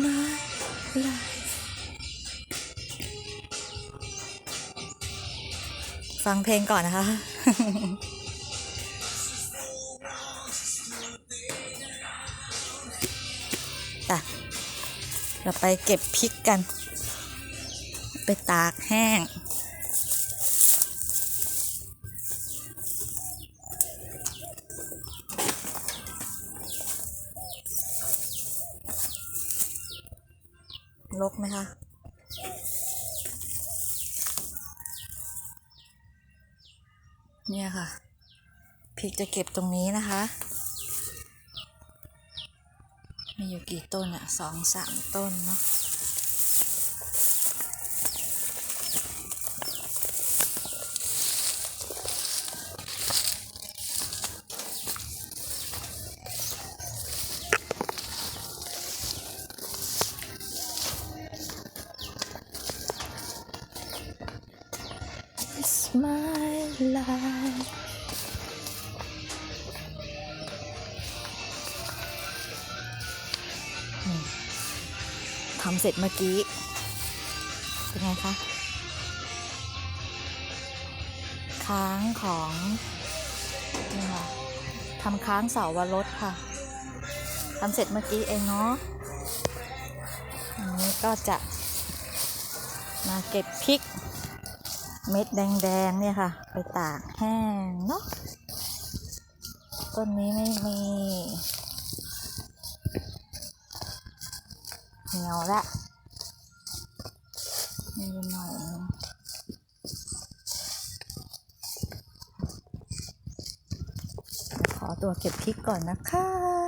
my life ฟังเพลงก่อนนะคะอะเราไปเก็บพริกกัน ไปตากแห้ง ลกไหมคะเนี่ยค่ะพริกจะเก็บตรงนี้นะคะ มีอยู่กี่ต้นอะสองสามต้นเนาะ my life ทำเสร็จเมื่อกี้ เป็นไงคะ ค้างของนี่ค่ะทำค้างเสาวรสค่ะทำเสร็จเมื่อกี้เองเนาะ อันนี้ก็จะมาเก็บพริก เม็ดแดงๆเนี่ยค่ะ ไปตากแห้งเนาะต้นนี้ไม่มีเหนียวละมีหน่อยขอตัวเก็บพริกก่อนนะคะ